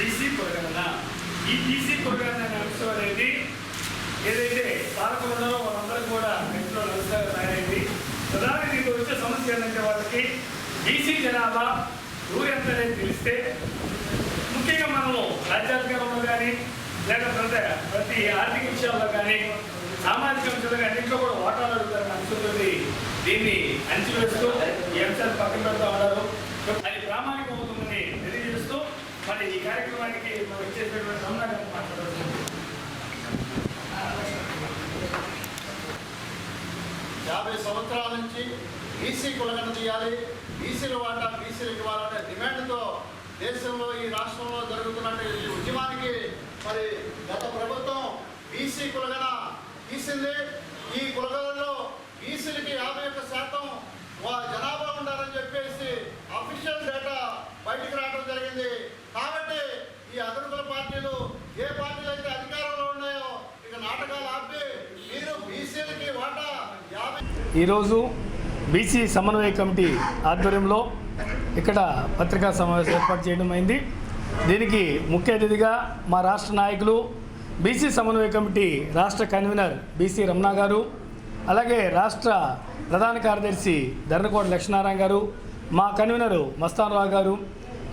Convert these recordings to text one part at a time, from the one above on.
BC కులగణన ఈ BC కులగణన అనే అంశం అనేది ఏదైతే పాలకులు వాళ్ళందరూ కూడా ఇంట్లో నమస్కారం తయారైంది. ప్రధాన దీనికి వచ్చే సమస్య ఏంటంటే వాళ్ళకి బీసీ జనాభా ఊరు ఎంత అనేది తెలిస్తే ముఖ్యంగా మనము రాజ్యాంగంలో కానీ లేకపోతే ప్రతి ఆర్థిక విషయాల్లో కానీ సామాజిక అంశాలు కానీ ఇంట్లో కూడా ఓటాలు అడుగుతారని అంశంతో దీన్ని అంచివేస్తూ ఈ అంశాలు పక్కన పెడతా ఉన్నారు. అది ప్రామాణికం అవుతుందని తెలియజేస్తారు మరి ఈ కార్యక్రమానికి మనం ఇచ్చేటటువంటి రమణ గారు యాభై సంవత్సరాల నుంచి బీసీ కులగన తీయాలి బీసీల వాటా బీసీలకు ఇవ్వాలనే డిమాండ్తో దేశంలో ఈ రాష్ట్రంలో జరుగుతున్న ఈ ఉద్యమానికి మరి గత ప్రభుత్వం బీసీ కులగన తీసింది. ఈ కులగనలో బీసీలకి యాభై ఒక్క శాతం జనాభా ఉండాలని చెప్పేసి అఫీషియల్ డేటా బయటకు రావడం జరిగింది. ఈ అదనుకుల పార్టీలు ఏ పార్టీలు అయితే అధికారంలో ఉన్నాయో ఇక నాటకాలు ఆపి మీరు బీసీలకి వాటా యాభై ఈరోజు బీసీ సమన్వయ కమిటీ ఆధ్వర్యంలో ఇక్కడ పత్రికా సమావేశం ఏర్పాటు చేయడం అయింది. దీనికి ముఖ్య అతిథిగా మా రాష్ట్ర నాయకులు బీసీ సమన్వయ కమిటీ రాష్ట్ర కన్వీనర్ బీసీ రమణ గారు అలాగే రాష్ట్ర ప్రధాన కార్యదర్శి ధర్నకోట లక్ష్మీనారాయణ గారు మా కన్వీనరు మస్తానరావు గారు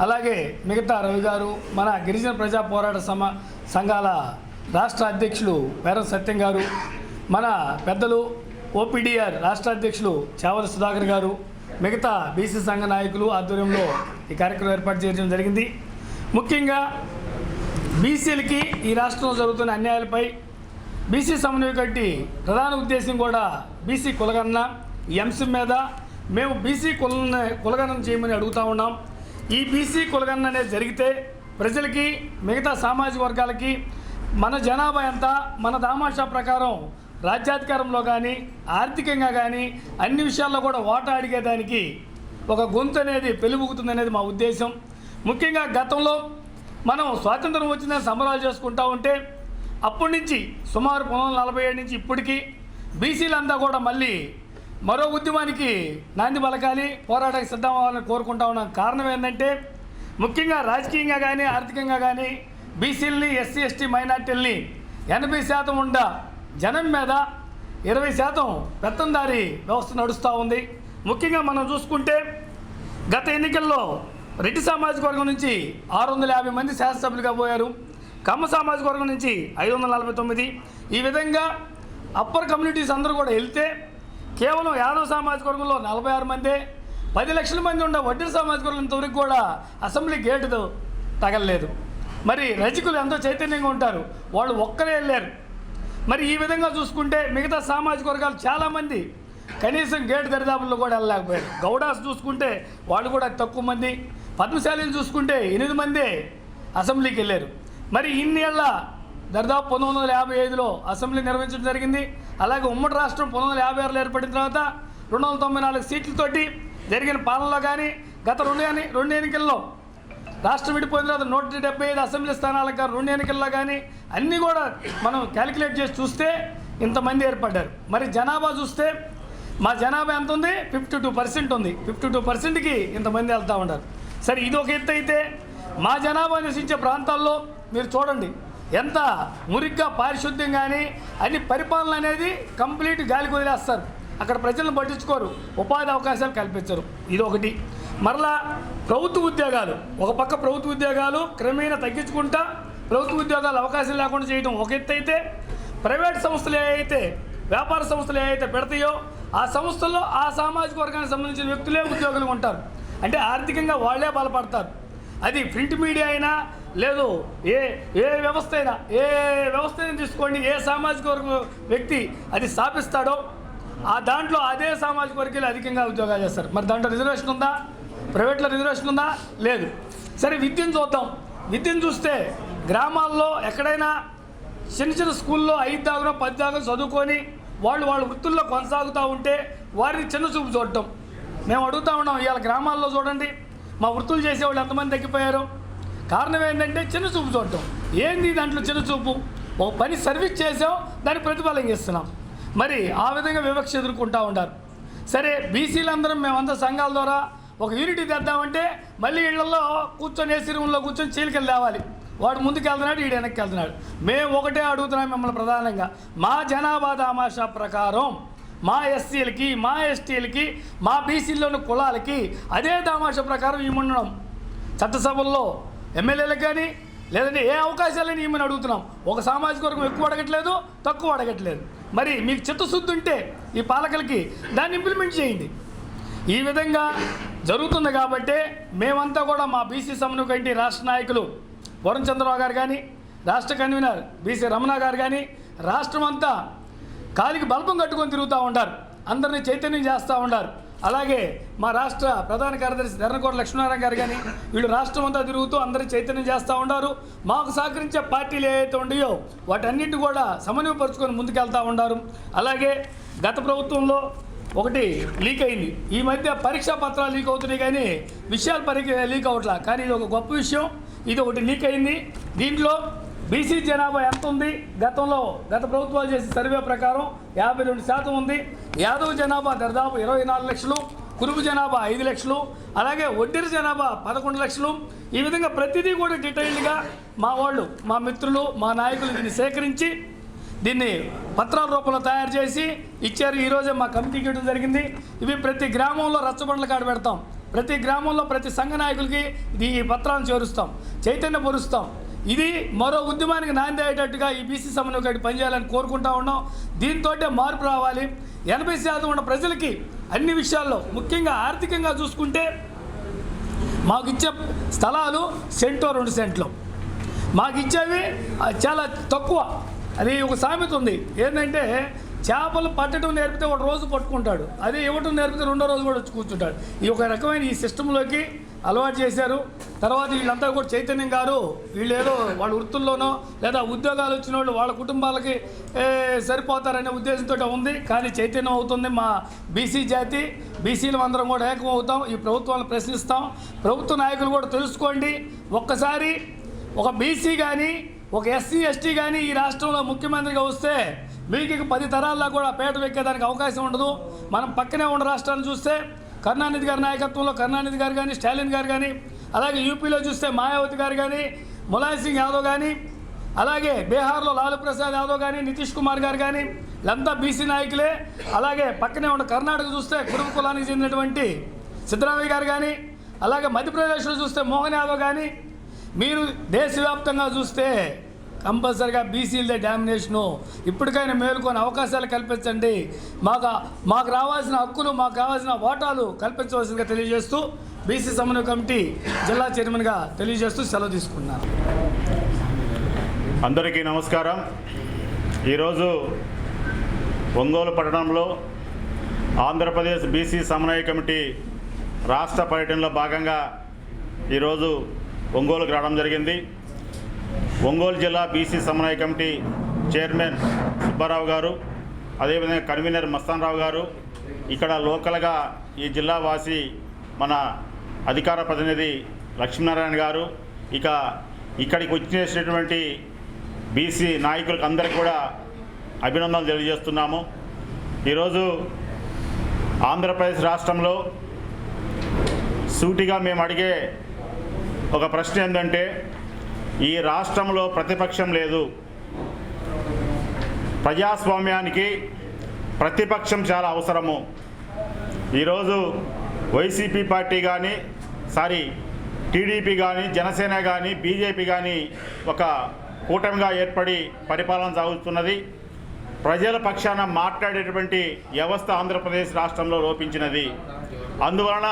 అలాగే మిగతా రవి గారు మన గిరిజన ప్రజా పోరాట సమ సంఘాల రాష్ట్ర అధ్యక్షులు పేరం సత్యం గారు మన పెద్దలు ఓపీడీఆర్ రాష్ట్ర అధ్యక్షులు చావల సుధాకర్ గారు మిగతా బీసీ సంఘ నాయకులు ఆధ్వర్యంలో ఈ కార్యక్రమం ఏర్పాటు చేయడం జరిగింది. ముఖ్యంగా బీసీలకి ఈ రాష్ట్రంలో జరుగుతున్న అన్యాయాలపై బీసీ సమన్వయ కట్టి ప్రధాన ఉద్దేశం కూడా బీసీ కులగణన ఈ అంశం మీద మేము బీసీ కుల కులగణన చేయమని అడుగుతా ఉన్నాం. ఈ బీసీ కులగణన అనేది జరిగితే ప్రజలకి మిగతా సామాజిక వర్గాలకి మన జనాభా ఎంత మన దామాషా ప్రకారం రాజ్యాధికారంలో కానీ ఆర్థికంగా కానీ అన్ని విషయాల్లో కూడా ఓటా అడిగేదానికి ఒక గొంతు అనేది పెలుబుకుతుంది అనేది మా ఉద్దేశం. ముఖ్యంగా గతంలో మనం స్వాతంత్రం వచ్చిందని సంబరాలు చేసుకుంటా ఉంటే అప్పటి నుంచి సుమారు పంతొమ్మిది నలభై ఏడు నుంచి ఇప్పటికీ బీసీలంతా కూడా మళ్ళీ మరో ఉద్యమానికి నాంది పలకాలి పోరాటానికి సిద్ధం అవ్వాలని కోరుకుంటా ఉన్నాం కారణం ఏంటంటే ముఖ్యంగా రాజకీయంగా కానీ ఆర్థికంగా కానీ బీసీలని ఎస్సీ ఎస్టీ మైనార్టీలని ఎనభై శాతం ఉండ జనం మీద ఇరవై శాతం పెత్తందారి వ్యవస్థ నడుస్తూ ఉంది. ముఖ్యంగా మనం చూసుకుంటే గత ఎన్నికల్లో రెడ్డి సామాజిక వర్గం నుంచి ఆరు వందల యాభై మంది శాసనసభ్యులుగా పోయారు. కమ్మ సామాజిక వర్గం నుంచి ఐదు వందల నలభై తొమ్మిది. ఈ విధంగా అప్పర్ కమ్యూనిటీస్ అందరూ కూడా వెళ్తే కేవలం యాదవ సామాజిక వర్గంలో నలభై ఆరు మందే పది లక్షల మంది ఉన్న వడ్డీ సామాజిక వర్గం ఇంతవరకు కూడా అసెంబ్లీ గేటు తగలలేదు. మరి రజకులు ఎంతో చైతన్యంగా ఉంటారు. వాళ్ళు ఒక్కరే వెళ్ళారు మరి ఈ విధంగా చూసుకుంటే మిగతా సామాజిక వర్గాలు చాలామంది కనీసం గేటు దరిదాపుల్లో కూడా వెళ్ళలేకపోయారు. గౌడాస్ చూసుకుంటే వాళ్ళు కూడా తక్కువ మంది పద్మశాలీలు చూసుకుంటే ఎనిమిది మందే అసెంబ్లీకి వెళ్ళారు. మరి ఇన్నేళ్ళ దరిదాపు పంతొమ్మిది వందల యాభై ఐదులో అసెంబ్లీ నిర్వహించడం జరిగింది. అలాగే ఉమ్మడి రాష్ట్రం పంతొమ్మిది వందల యాభై ఆరులో ఏర్పడిన తర్వాత రెండు వందల తొంభై నాలుగు సీట్లతోటి జరిగిన పాలనలో కానీ గత రెండు రెండు ఎన్నికల్లో రాష్ట్రం విడిపోయిన తర్వాత నూట డెబ్బై ఐదు అసెంబ్లీ స్థానాలకు కానీ రెండు ఎన్నికల్లో కానీ అన్నీ కూడా మనం క్యాలిక్యులేట్ చేసి చూస్తే ఇంతమంది ఏర్పడ్డారు. మరి జనాభా చూస్తే మా జనాభా ఎంత ఉంది? ఫిఫ్టీ టూ పర్సెంట్ ఉంది. ఫిఫ్టీ టూ పర్సెంట్కి ఇంతమంది వెళ్తూ ఉంటారు సరే ఇది ఒక ఎత్తు అయితే మా జనాభా నివసించే ప్రాంతాల్లో మీరు చూడండి. ఎంత మురిగ్గా పారిశుద్ధ్యం కానీ అన్ని పరిపాలన అనేది కంప్లీట్ గాలికి వదిలేస్తారు. అక్కడ ప్రజలను పట్టించుకోరు. ఉపాధి అవకాశాలు కల్పించరు. ఇది ఒకటి మరలా ప్రభుత్వ ఉద్యోగాలు. ఒక పక్క ప్రభుత్వ ఉద్యోగాలు క్రమేణా తగ్గించుకుంటా ప్రభుత్వ ఉద్యోగాలు అవకాశం లేకుండా చేయడం ఒక ఎత్తు అయితే ప్రైవేట్ సంస్థలు ఏవైతే వ్యాపార సంస్థలు ఏవైతే పెడతాయో ఆ సంస్థల్లో ఆ సామాజిక వర్గానికి సంబంధించిన వ్యక్తులే ఉద్యోగులు ఉంటారు. అంటే ఆర్థికంగా వాళ్ళే బలపడతారు. అది ప్రింట్ మీడియా అయినా లేదు. ఏ ఏ వ్యవస్థ అయినా ఏ వ్యవస్థ అయినా తీసుకోండి ఏ సామాజిక వర్గ వ్యక్తి అది స్థాపిస్తాడో ఆ దాంట్లో అదే సామాజిక వర్గాలు అధికంగా ఉద్యోగాలు చేస్తారు. మరి దాంట్లో రిజర్వేషన్ ఉందా? ప్రైవేట్లో రిజర్వేషన్ ఉందా? లేదు. సరే విద్యను చూద్దాం. విద్యను చూస్తే గ్రామాల్లో ఎక్కడైనా చిన్న చిన్న స్కూల్లో ఐదు దాకా పది దాకా చదువుకొని వాళ్ళు వాళ్ళ వృత్తుల్లో కొనసాగుతూ ఉంటే వారిని చిన్న చూపు చూడటం. మేము అడుగుతా ఉన్నాం ఇవాళ గ్రామాల్లో చూడండి. మా వృత్తులు చేసేవాళ్ళు ఎంతమంది తగ్గిపోయారు? కారణం ఏంటంటే చిన్న చూపు చూడటం. ఏంది దాంట్లో చిన్న చూపు? ఓ పని సర్వీస్ చేసాం దాని ప్రతిఫలం ఇస్తున్నాం మరి ఆ విధంగా వివక్ష ఎదుర్కొంటూ ఉంటారు సరే బీసీలందరం మేమంతా సంఘాల ద్వారా ఒక యూనిటీ తెద్దామంటే మళ్ళీ ఇళ్ళలో కూర్చొని ఏసీ రూమ్లో కూర్చొని చీలికలు తేవాలి. వాడు ముందుకు వెళ్తున్నాడు ఈడు వెనక్కి వెళ్తున్నాడు మేము ఒకటే అడుగుతున్నాం మిమ్మల్ని ప్రధానంగా. మా జనాభా దామాషా ప్రకారం మా ఎస్సీలకి మా ఎస్టీలకి మా బీసీల్లోని కులాలకి అదే దామాషా ప్రకారం ఇమ్మన్నాం చట్టసభల్లో ఎమ్మెల్యేలకు కానీ లేదంటే ఏ అవకాశాలని ఇమ్మని అడుగుతున్నాం. ఒక సామాజిక వర్గం ఎక్కువ అడగట్లేదు తక్కువ అడగట్లేదు. మరి మీకు చిత్తశుద్ధి ఉంటే ఈ పాలకులకి దాన్ని ఇంప్లిమెంట్ చేయండి. ఈ విధంగా జరుగుతుంది కాబట్టి మేమంతా కూడా మా బీసీ సమన్వయ కంటి రాష్ట్ర నాయకులు వరుణ్ చంద్రరావు గారు కానీ రాష్ట్ర కన్వీనర్ బీసీ రమణ గారు కానీ రాష్ట్రం అంతా కాలికి బల్బం కట్టుకొని తిరుగుతూ ఉంటారు అందరినీ చైతన్యం చేస్తూ ఉంటారు అలాగే మా రాష్ట్ర ప్రధాన కార్యదర్శి ధర్నకోట లక్ష్మీనారాయణ గారు కానీ వీళ్ళు రాష్ట్రం అంతా తిరుగుతూ అందరూ చైతన్యం చేస్తూ ఉంటారు మాకు సహకరించే పార్టీలు ఏవైతే ఉన్నాయో వాటన్నింటి కూడా సమన్వయపరుచుకొని ముందుకెళ్తూ ఉంటారు అలాగే గత ప్రభుత్వంలో ఒకటి లీక్ అయింది. ఈ మధ్య పరీక్షా పత్రాలు లీక్ అవుతున్నాయి కానీ విషయాలు పరీక్ష లీక్ అవట్లా కానీ ఇది ఒక గొప్ప విషయం. ఇది ఒకటి లీక్ అయింది. దీంట్లో బీసీ జనాభా ఎంత ఉంది? గతంలో గత ప్రభుత్వాలు చేసిన సర్వే ప్రకారం యాభై రెండు శాతం ఉంది. యాదవ్ జనాభా దాదాపు ఇరవై నాలుగు లక్షలు కురుపు జనాభా ఐదు లక్షలు అలాగే ఒడ్డిరి జనాభా పదకొండు లక్షలు. ఈ విధంగా ప్రతిదీ కూడా డీటెయిల్డ్గా మా వాళ్ళు మా మిత్రులు మా నాయకులు దీన్ని సేకరించి దీన్ని పత్రాల రూపంలో తయారు చేసి ఇచ్చారు. ఈరోజే మా కమిటీకి ఇవ్వడం జరిగింది. ఇవి ప్రతి గ్రామంలో రచ్చబండ్ల కాడ పెడతాం. ప్రతి గ్రామంలో ప్రతి సంఘ నాయకులకి ఈ పత్రాలను చేరుస్తాం. చైతన్య పరుస్తాం. ఇది మరో ఉద్యమానికి నాంది అయ్యేటట్టుగా ఈ బీసీ సమన్వయ కమిటీ పనిచేయాలని కోరుకుంటా ఉన్నాం. దీంతో మార్పు రావాలి. ఎనభై శాతం ఉన్న ప్రజలకి అన్ని విషయాల్లో ముఖ్యంగా ఆర్థికంగా చూసుకుంటే మాకు ఇచ్చే స్థలాలు సెంటో రెండు సెంట్లు. మాకు ఇచ్చేవి చాలా తక్కువ. అది ఒక సామెత ఉంది. ఏంటంటే చేపలు పట్టడం నేర్పితే ఒక రోజు పట్టుకుంటాడు. అదే ఇవ్వటం నేర్పితే రెండో రోజు కూడా వచ్చి కూర్చుంటాడు. ఈ ఒక రకమైన ఈ సిస్టంలోకి అలవాటు చేశారు. తర్వాత వీళ్ళంతా కూడా చైతన్యం గారు వీళ్ళు ఏదో వాళ్ళ వృత్తుల్లోనో లేదా ఉద్యోగాలు వచ్చిన వాళ్ళు వాళ్ళ కుటుంబాలకి సరిపోతారనే ఉద్దేశంతో ఉంది. కానీ చైతన్యం అవుతుంది మా బీసీ జాతి. బీసీలు అందరం కూడా ఏకం అవుతాం ఈ ప్రభుత్వాన్ని ప్రశ్నిస్తాం. ప్రభుత్వ నాయకులు కూడా తెలుసుకోండి. ఒక్కసారి ఒక బీసీ కానీ ఒక ఎస్సీ ఎస్టీ కానీ ఈ రాష్ట్రంలో ముఖ్యమంత్రిగా వస్తే మీకు పది తరాల్లో కూడా పేట ఎక్కేదానికి అవకాశం ఉండదు. మనం పక్కనే ఉన్న రాష్ట్రాన్ని చూస్తే కరుణానిధి గారి నాయకత్వంలో కరుణానిధి గారు కానీ స్టాలిన్ గారు కానీ అలాగే యూపీలో చూస్తే మాయావతి గారు కానీ ములాయం సింగ్ యాదవ్ కానీ అలాగే బీహార్లో లాలూ ప్రసాద్ యాదవ్ కానీ నితీష్ కుమార్ గారు కానీ వీళ్ళంతా బీసీ నాయకులే. అలాగే పక్కనే ఉన్న కర్ణాటక చూస్తే కుటుంబ కులానికి చెందినటువంటి సిద్ధరామయ్య గారు కానీ అలాగే మధ్యప్రదేశ్లో చూస్తే మోహన్ యాదవ్ కానీ మీరు దేశవ్యాప్తంగా చూస్తే కంపల్సరిగా బీసీలదే డామినేషను. ఇప్పటికైనా మేలుకొని అవకాశాలు కల్పించండి. మాకు మాకు రావాల్సిన హక్కులు మాకు రావాల్సిన ఓటాలు కల్పించవలసిందిగా తెలియజేస్తూ బీసీ సమన్వయ కమిటీ జిల్లా చైర్మన్గా తెలియజేస్తూ సెలవు తీసుకున్నాను అందరికీ నమస్కారం. ఈరోజు ఒంగోలు పట్టణంలో ఆంధ్రప్రదేశ్ బీసీ సమన్వయ కమిటీ రాష్ట్ర పర్యటనలో భాగంగా ఈరోజు ఒంగోలుకు రావడం జరిగింది. ఒంగోలు జిల్లా బీసీ సమన్వయ కమిటీ చైర్మన్ సుబ్బారావు గారు అదేవిధంగా కన్వీనర్ మస్తాన్ రావు గారు. ఇక్కడ లోకల్గా ఈ జిల్లా వాసి మన అధికార ప్రతినిధి లక్ష్మీనారాయణ గారు. ఇక ఇక్కడికి వచ్చేసినటువంటి బీసీ నాయకులకు అందరికీ కూడా అభినందనలు తెలియజేస్తున్నాము. ఈరోజు ఆంధ్రప్రదేశ్ రాష్ట్రంలో సూటిగా మేము అడిగే ఒక ప్రశ్న ఏంటంటే ఈ రాష్ట్రంలో ప్రతిపక్షం లేదు. ప్రజాస్వామ్యానికి ప్రతిపక్షం చాలా అవసరము. ఈరోజు వైసీపీ పార్టీ కానీ సారీ టీడీపీ కానీ జనసేన కానీ బీజేపీ కానీ ఒక కూటమిగా ఏర్పడి పరిపాలన సాగుతున్నది. ప్రజల పక్షాన మాట్లాడేటువంటి వ్యవస్థ ఆంధ్రప్రదేశ్ రాష్ట్రంలో లోపించినది. అందువలన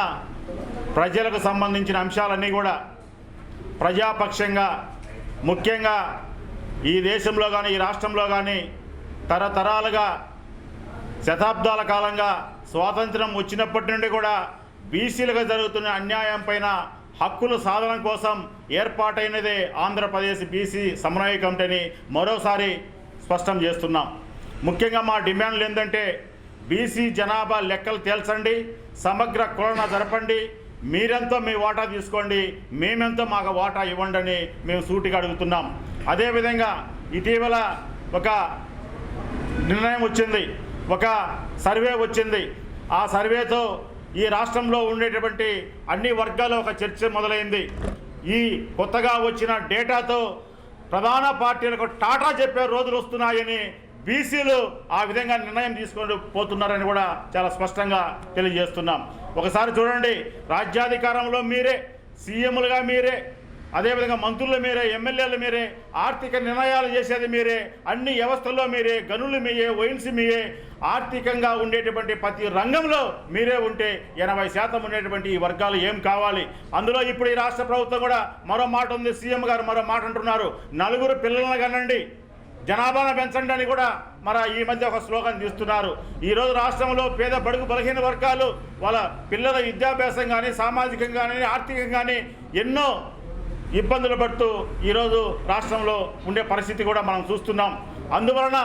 ప్రజలకు సంబంధించిన అంశాలన్నీ కూడా ప్రజాపక్షంగా ముఖ్యంగా ఈ దేశంలో కానీ ఈ రాష్ట్రంలో కానీ తరతరాలుగా శతాబ్దాల కాలంగా స్వాతంత్రం వచ్చినప్పటి నుండి కూడా బీసీలుగా జరుగుతున్న అన్యాయం పైన హక్కుల సాధన కోసం ఏర్పాటైనదే ఆంధ్రప్రదేశ్ బీసీ సమన్వయ కమిటీని మరోసారి స్పష్టం చేస్తున్నాం. ముఖ్యంగా మా డిమాండ్లు ఏంటంటే బీసీ జనాభా లెక్కలు తేల్చండి సమగ్ర కులన జరపండి మీరెంతో మీ వాటా తీసుకోండి మేమెంతో మాకు వాటా ఇవ్వండి అని మేము సూటిగా అడుగుతున్నాం. అదేవిధంగా ఇటీవల ఒక నిర్ణయం వచ్చింది ఒక సర్వే వచ్చింది. ఆ సర్వేతో ఈ రాష్ట్రంలో ఉండేటువంటి అన్ని వర్గాల ఒక చర్చ మొదలైంది. ఈ కొత్తగా వచ్చిన డేటాతో ప్రధాన పార్టీలకు టాటా చెప్పే రోజులు వస్తున్నాయని బీసీలు ఆ విధంగా నిర్ణయం తీసుకొని పోతున్నారని కూడా చాలా స్పష్టంగా తెలియజేస్తున్నాం. ఒకసారి చూడండి రాజ్యాధికారంలో మీరే సీఎంలుగా మీరే అదేవిధంగా మంత్రులు మీరే ఎమ్మెల్యేలు మీరే ఆర్థిక నిర్ణయాలు చేసేది మీరే అన్ని వ్యవస్థల్లో మీరే గనులు మీయే వైన్స్ మీయే ఆర్థికంగా ఉండేటువంటి ప్రతి రంగంలో మీరే ఉంటే ఎనభై శాతం ఉండేటువంటి ఈ వర్గాలు ఏం కావాలి? అందులో ఇప్పుడు ఈ రాష్ట్ర ప్రభుత్వం కూడా మరో మాట ఉంది సీఎం గారు మరో మాట అంటున్నారు. నలుగురు పిల్లలను కనండి. జనాభాను పెంచండి అని కూడా మన ఈ మధ్య ఒక స్లోగన్ తీస్తున్నారు. ఈరోజు రాష్ట్రంలో పేద బడుగు బలహీన వర్గాలు వాళ్ళ పిల్లల విద్యాభ్యాసం కానీ సామాజికంగా కానీ ఆర్థికంగా కానీ ఎన్నో ఇబ్బందులు పడుతూ ఈరోజు రాష్ట్రంలో ఉండే పరిస్థితి కూడా మనం చూస్తున్నాం. అందువలన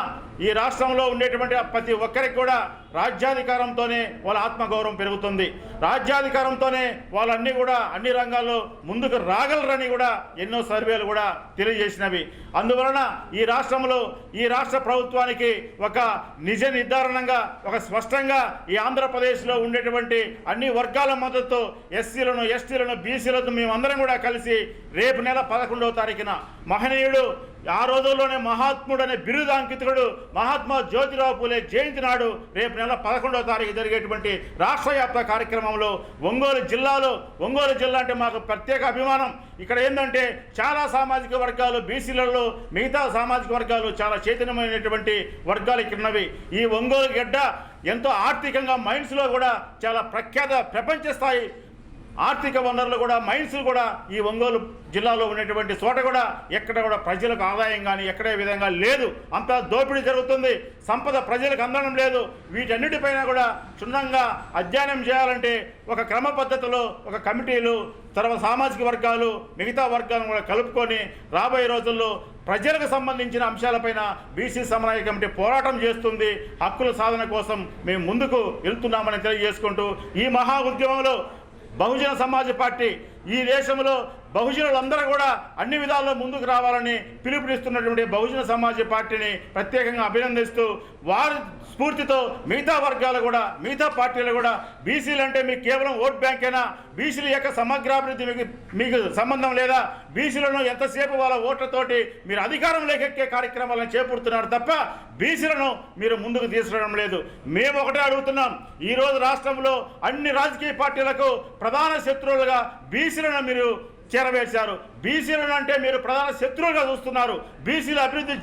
ఈ రాష్ట్రంలో ఉండేటువంటి ప్రతి ఒక్కరికి కూడా రాజ్యాధికారంతోనే వాళ్ళ ఆత్మగౌరవం పెరుగుతుంది. రాజ్యాధికారంతోనే వాళ్ళన్నీ కూడా అన్ని రంగాల్లో ముందుకు రాగలరని కూడా ఎన్నో సర్వేలు కూడా తెలియజేసినవి. అందువలన ఈ రాష్ట్రంలో ఈ రాష్ట్ర ప్రభుత్వానికి ఒక నిజ నిర్ధారణంగా ఒక స్పష్టంగా ఈ ఆంధ్రప్రదేశ్లో ఉండేటువంటి అన్ని వర్గాల మద్దతు ఎస్సీలను ఎస్టీలను బీసీలను మేమందరం కూడా కలిసి రేపు నెల పదకొండవ తారీఖున మహనీయుడు ఆ రోజుల్లోనే మహాత్ముడు అనే బిరుదాంకితుడు మహాత్మా జ్యోతిరావు పూలే జయంతి నాడు రేపు నెల పదకొండవ తారీఖు జరిగేటువంటి రాష్ట్ర వ్యాప్త కార్యక్రమంలో ఒంగోలు జిల్లాలో ఒంగోలు జిల్లా అంటే మాకు ప్రత్యేక అభిమానం. ఇక్కడ ఏంటంటే చాలా సామాజిక వర్గాలు బీసీలలో మిగతా సామాజిక వర్గాలు చాలా చైతన్యమైనటువంటి వర్గాలు ఇక్కడ ఉన్నవి. ఈ ఒంగోలు గడ్డ ఎంతో ఆర్థికంగా మైండ్స్లో కూడా చాలా ప్రఖ్యాత ప్రపంచ స్థాయి ఆర్థిక వనరులు కూడా మైన్స్ కూడా ఈ ఒంగోలు జిల్లాలో ఉన్నటువంటి చోట కూడా ఎక్కడ కూడా ప్రజలకు ఆదాయం కానీ ఎక్కడే విధంగా లేదు. అంతా దోపిడీ జరుగుతుంది. సంపద ప్రజలకు అందడం లేదు. వీటన్నిటిపైన కూడా క్షుణ్ణంగా అధ్యయనం చేయాలంటే ఒక క్రమ పద్ధతిలో ఒక కమిటీలు తర్వాత సామాజిక వర్గాలు మిగతా వర్గాలను కూడా కలుపుకొని రాబోయే రోజుల్లో ప్రజలకు సంబంధించిన అంశాలపైన బీసీ సమన్వయ కమిటీ పోరాటం చేస్తుంది. హక్కుల సాధన కోసం మేము ముందుకు వెళ్తున్నామని తెలియజేసుకుంటూ ఈ మహా ఉద్యమంలో బహుజన సమాజ్ పార్టీ ఈ దేశంలో బహుజనులందరూ కూడా అన్ని విధాల్లో ముందుకు రావాలని పిలుపునిస్తున్నటువంటి బహుజన సమాజ్ పార్టీని ప్రత్యేకంగా అభినందిస్తూ వారు స్ఫూర్తితో మిగతా వర్గాలు కూడా మిగతా పార్టీలు కూడా బీసీలు అంటే మీకు కేవలం ఓట్ బ్యాంకేనా? బీసీల యొక్క సమగ్రాభివృద్ధి మీకు మీకు సంబంధం లేదా? బీసీలను ఎంతసేపు వాళ్ళ ఓట్లతోటి మీరు అధికారం లేకెక్కే కార్యక్రమాలను చేపడుతున్నారు తప్ప బీసీలను మీరు ముందుకు తీసుకురావడం లేదు. మేము ఒకటే అడుగుతున్నాం. ఈరోజు రాష్ట్రంలో అన్ని రాజకీయ పార్టీలకు ప్రధాన శత్రువులుగా బీసీలను మీరు చేరవేశారు బీసీలను అంటే మీరు ప్రధాన శత్రువులుగా చూస్తున్నారు. బీసీల అభివృద్ధి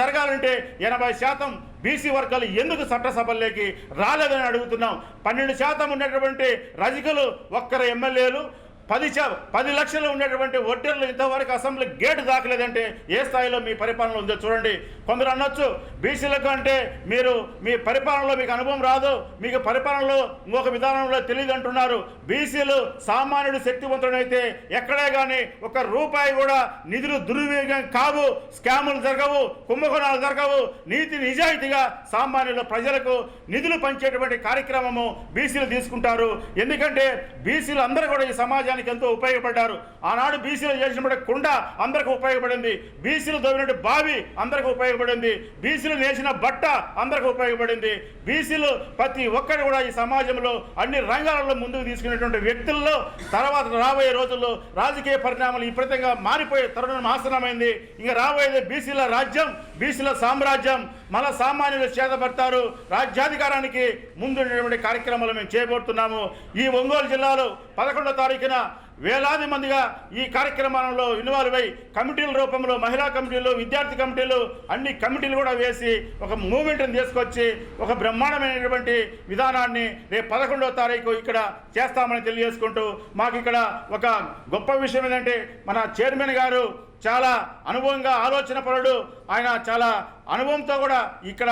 జరగాలంటే ఎనభై శాతం బీసీ వర్గాలు ఎందుకు చట్టసభల్లోకి రాలేదని అడుగుతున్నాం. పన్నెండు శాతం ఉన్నటువంటి రజకులు ఒక్కరు ఎమ్మెల్యేలు పది శా పది లక్షలు ఉండేటువంటి ఒడ్డర్లు ఇంతవరకు అసెంబ్లీ గేటు దాకలేదంటే ఏ స్థాయిలో మీ పరిపాలన ఉందో చూడండి. కొందరు అనొచ్చు బీసీలకు అంటే మీరు మీ పరిపాలనలో మీకు అనుభవం రాదు మీకు పరిపాలనలో ఇంకొక విధానంలో తెలియదు అంటున్నారు. బీసీలు సామాన్యుడు శక్తివంతుడైతే ఎక్కడే కానీ ఒక రూపాయి కూడా నిధులు దుర్వినియోగం కావు స్కాములు జరగవు కుంభకోణాలు జరగవు. నీతి నిజాయితీగా సామాన్యుల ప్రజలకు నిధులు పంచేటువంటి కార్యక్రమము బీసీలు తీసుకుంటారు. ఎందుకంటే బీసీలు అందరూ కూడా ఈ సమాజం సమాజానికి ఎంతో ఉపయోగపడ్డారు. ఆనాడు బీసీలు చేసినప్పుడు కుండ అందరికి ఉపయోగపడింది. బీసీలు దొరికినట్టు బావి అందరికి ఉపయోగపడింది. బీసీలు నేసిన బట్ట అందరికి ఉపయోగపడింది. బీసీలు ప్రతి ఒక్కరు కూడా ఈ సమాజంలో అన్ని రంగాలలో ముందుకు తీసుకునేటువంటి వ్యక్తుల్లో తర్వాత రాబోయే రోజుల్లో రాజకీయ పరిణామాలు విపరీతంగా మారిపోయే తరుణం ఆసనమైంది ఇంకా రాబోయేది బీసీల రాజ్యం. బీసీల సామ్రాజ్యం మన సామాన్యులు చేతపడతారు. రాజ్యాధికారానికి ముందున్నటువంటి కార్యక్రమాలు మేము చేయబోతున్నాము ఈ ఒంగోలు జిల్లాలో పదకొండో తారీఖున వేలాది మందిగా ఈ కార్యక్రమంలో ఇన్వాల్వ్ అయి కమిటీల రూపంలో మహిళా కమిటీలు విద్యార్థి కమిటీలు అన్ని కమిటీలు కూడా వేసి ఒక మూమెంట్ని తీసుకొచ్చి ఒక బ్రహ్మాండమైనటువంటి విధానాన్ని రేపు పదకొండవ తారీఖు ఇక్కడ చేస్తామని తెలియజేసుకుంటూ మాకు ఇక్కడ ఒక గొప్ప విషయం ఏంటంటే మన చైర్మన్ గారు చాలా అనుభవంగా ఆలోచన పరుడు. ఆయన చాలా అనుభవంతో కూడా ఇక్కడ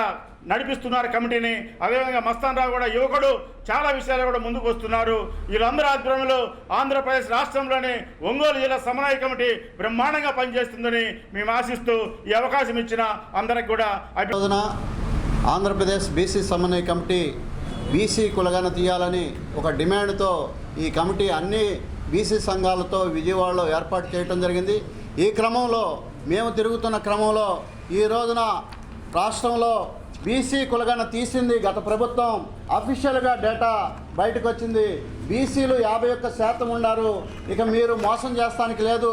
నడిపిస్తున్నారు కమిటీని. అదేవిధంగా మస్తాన్ రావు కూడా యువకుడు. చాలా విషయాలు కూడా ముందుకు వస్తున్నారు. వీళ్ళందరూ ఆధ్వర్యంలో ఆంధ్రప్రదేశ్ రాష్ట్రంలోని ఒంగోలు జిల్లా సమన్వయ కమిటీ బ్రహ్మాండంగా పనిచేస్తుందని మేము ఆశిస్తూ ఈ అవకాశం ఇచ్చిన అందరికి కూడా అభి ఆంధ్రప్రదేశ్ బీసీ సమన్వయ కమిటీ బీసీ కులగాన తీయాలని ఒక డిమాండ్తో ఈ కమిటీ అన్ని బీసీ సంఘాలతో విజయవాడలో ఏర్పాటు చేయడం జరిగింది. ఈ క్రమంలో మేము తిరుగుతున్న క్రమంలో ఈ రోజున రాష్ట్రంలో బీసీ కులగన తీసింది గత ప్రభుత్వం. అఫీషియల్గా డేటా బయటకు వచ్చింది బీసీలు యాభై ఒక్క శాతం ఉన్నారు. ఇక మీరు మోసం చేస్తానికి లేదు.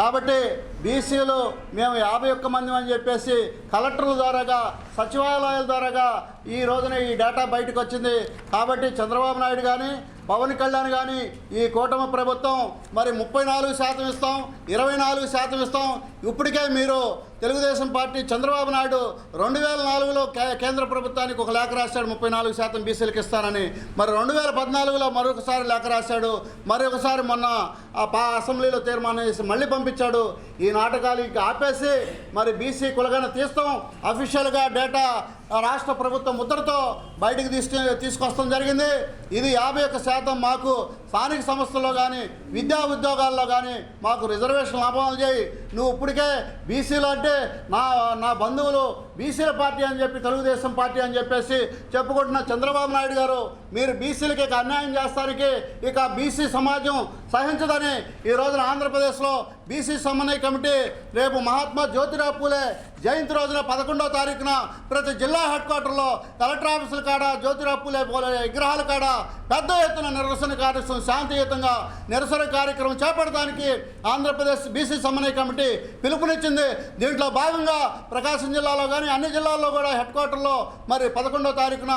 కాబట్టి బీసీలు మేము యాభై ఒక్క మంది అని చెప్పేసి కలెక్టర్ల ద్వారాగా సచివాలయాల ద్వారాగా ఈ రోజున ఈ డేటా బయటకు వచ్చింది కాబట్టి చంద్రబాబు నాయుడు కానీ పవన్ కళ్యాణ్ కానీ ఈ కూటమి ప్రభుత్వం మరి ముప్పై నాలుగు శాతం ఇస్తాం ఇరవై నాలుగు శాతం ఇస్తాం ఇప్పటికే మీరు తెలుగుదేశం పార్టీ చంద్రబాబు నాయుడు రెండు వేల నాలుగులో కే- కేంద్ర ప్రభుత్వానికి ఒక లేఖ రాశాడు ముప్పై నాలుగు శాతం బీసీలకు ఇస్తానని. మరి రెండు వేల పద్నాలుగులో మరొకసారి లేఖ రాశాడు మరొకసారి మొన్న ఆ పా అసెంబ్లీలో తీర్మానం చేసి మళ్ళీ పంపించాడు. ఈ నాటకాలు ఇంక ఆపేసి మరి బీసీ కులగన తీస్తాం. అఫీషియల్గా డేటా రాష్ట్ర ప్రభుత్వం ముద్రతో బయటకు తీసుకు తీసుకొస్తాం జరిగింది. ఇది యాభై ఒక్క శాతం మాకు స్థానిక సంస్థల్లో కానీ విద్యా ఉద్యోగాల్లో కానీ మాకు రిజర్వేషన్ లాభాలు చేయి. నువ్వు ఇప్పటికే బీసీలు అంటే నా నా బంధువులు బీసీల పార్టీ అని చెప్పి తెలుగుదేశం పార్టీ అని చెప్పేసి చెప్పుకుంటున్న చంద్రబాబు నాయుడు గారు మీరు బీసీలకి ఇక అన్యాయం చేస్తానికి ఇక బీసీ సమాజం సహించదని ఈ రోజున ఆంధ్రప్రదేశ్లో బీసీ సమన్వయ కమిటీ రేపు మహాత్మా జ్యోతిరావు పూలే జయంతి రోజున పదకొండవ తారీఖున ప్రతి జిల్లా హెడ్ క్వార్టర్లో కలెక్టర్ ఆఫీసుల కాడ జ్యోతిరావు పూలే విగ్రహాల కాడ పెద్ద ఎత్తున నిరసన కార్యక్రమం శాంతియుతంగా నిరసన కార్యక్రమం చేపడటానికి ఆంధ్రప్రదేశ్ బీసీ సమన్వయ కమిటీ పిలుపునిచ్చింది. దీంట్లో భాగంగా ప్రకాశం జిల్లాలో కానీ అన్ని జిల్లాల్లో కూడా హెడ్ క్వార్టర్లో మరి పదకొండవ తారీఖున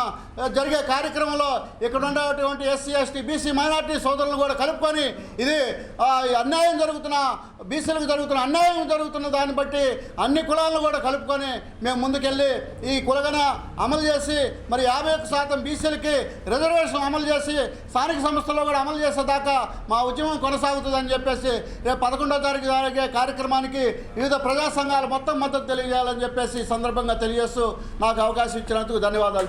జరిగే కార్యక్రమంలో ఇక్కడ ఉండేటువంటి ఎస్సీ ఎస్టీ బీసీ మైనార్టీ సోదరులను కూడా కలుపుకొని ఇది ఆ, ఈ అన్యాయం జరుగుతున్న బీసీలకు జరుగుతున్న అన్యాయం జరుగుతున్న దాన్ని బట్టి అన్ని కులాలను కూడా కలుపుకొని మేము ముందుకెళ్ళి ఈ కులగన అమలు చేసి మరి యాభై ఒక్క శాతం బీసీలకి రిజర్వేషన్ అమలు చేసి స్థానిక సంస్థల్లో కూడా అమలు చేసేదాకా మా ఉద్యమం కొనసాగుతుందని చెప్పేసి రేపు పదకొండో తారీఖు జరిగే కార్యక్రమానికి వివిధ ప్రజా సంఘాలు మొత్తం మద్దతు తెలియజేయాలని చెప్పేసి సందర్భంగా తెలియజేస్తూ నాకు అవకాశం ఇచ్చినందుకు ధన్యవాదాలు.